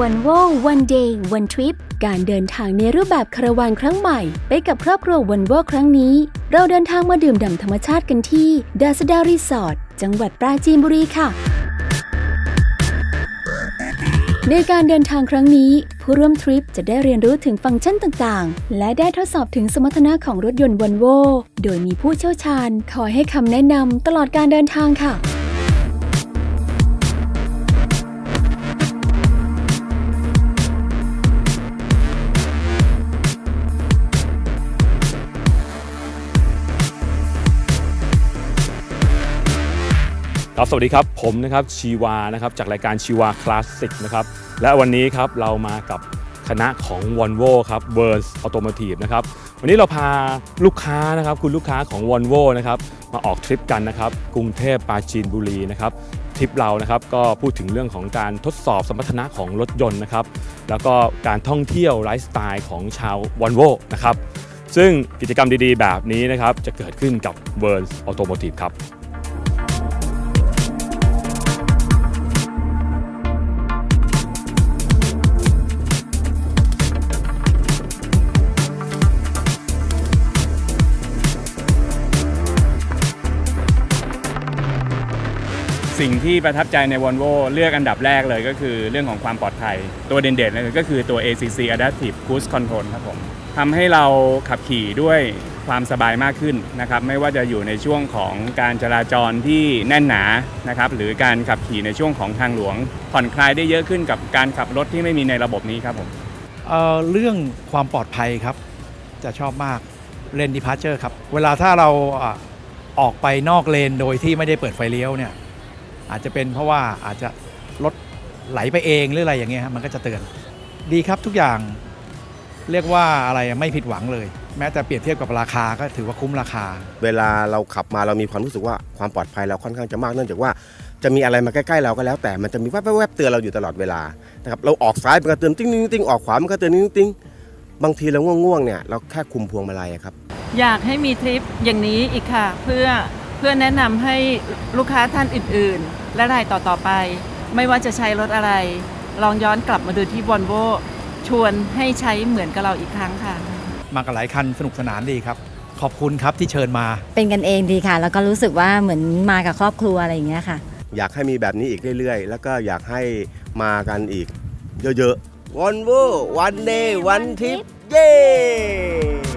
One w o One Day One Trip การเดินทางในรูปแบบคาราวานครั้งใหม่ ไปกับครอบครัว One w o ครั้งนี้ เราเดินทางมาดื่มด่ำธรรมชาติกันที่ดาสดารีสอร์ทจังหวัดปราจีนบุรีค่ะ ในการเดินทางครั้งนี้ ผู้ร่วมทริปจะได้เรียนรู้ถึงฟังก์ชันต่างๆ และได้ทดสอบถึงสมรรถนะของรถยนต์วันโวโดยมีผู้เชี่ยวชาญคอยให้คำแนะนำตลอดการเดินทางค่ะ ครับสวัสดีครับผมนะครับชีวานะครับจากรายการชีวาคลาสสิกนะครับและวันนี้ครับเรามากับคณะของ v o l v o ครับ b u r n s Automotive นะครับวันนี้เราพาลูกค้านะครับคุณลูกค้าของ v o l v o นะครับมาออกทริปกันนะครับกรุงเทพปราจีนบุรีนะครับทริปเรานะครับก็พูดถึงเรื่องของการทดสอบสมรรถนะของรถยนต์นะครับแล้วก็การท่องเที่ยวไลฟ์สไตล์ของชาว v o l v o นะครับซึ่งกิจกรรมดีๆ แบบนี้นะครับจะเกิดขึ้นกับ b u r n s Automotive ครับ สิ่งที่ประทับใจใน Volvo เลือกอันดับแรกเลยก็คือเรื่องของความปลอดภัย ตัวเด่นๆเลยก็คือตัว ACC Adaptive Cruise Control ครับผมทำให้เราขับขี่ด้วยความสบายมากขึ้นนะครับไม่ว่าจะอยู่ในช่วงของการจราจรที่แน่นหนานะครับหรือการขับขี่ในช่วงของทางหลวง ผ่อนคลายได้เยอะขึ้นกับการขับรถที่ไม่มีในระบบนี้ครับผมเเรื่องความปลอดภัยครับ จะชอบมากเลนดิพาร์เจอร์ครับ เวลาถ้าเราออกไปนอกเลนโดยที่ไม่ได้เปิดไฟเลี้ยวเนี่ย อาจจะเป็นเพราะว่าอาจจะรถไหลไปเองหรืออะไรอย่างเงี้ยครับมันก็จะเตือนดีครับทุกอย่างเรียกว่าอะไรอะไม่ผิดหวังเลย แม้แต่เปรียบเทียบกับราคาก็ถือว่าคุ้มราคา เวลาเราขับมาเรามีความรู้สึกว่าความปลอดภัยเราค่อนข้างจะมากเนื่องจากว่าจะมีอะไรมาใกล้ๆเราก็แล้ว แต่มันจะมีแวบๆๆเตือนเราอยู่ตลอดเวลานะครับเราออกซ้ายมันก็เตือนติ้งๆติ้งออกขวามันก็เตือนติ้งติ้งบางทีเราง่วงๆเนี่ยเราแค่คุมพวงมาลัยอะครับ อยากให้มีทริปอย่างนี้อีกค่ะ เพื่อเพื่อแนะนำให้ลูกค้าท่านอื่นๆ และรายต่อๆไป ไม่ว่าจะใช้รถอะไร ลองย้อนกลับมาดูที่ v o l v o ชวนให้ใช้เหมือนกับเราอีกครั้งค่ะ มากับหลายคันสนุกสนานดีครับ ขอบคุณครับที่เชิญมา เป็นกันเองดีค่ะ แล้วก็รู้สึกว่าเหมือนมากับครอบครัวอะไรอย่างเงี้ยค่ะ อยากให้มีแบบนี้อีกเรื่อยๆ แล้วก็อยากให้มากันอีก เยอะๆวันโววันเดย์วันทิปเย้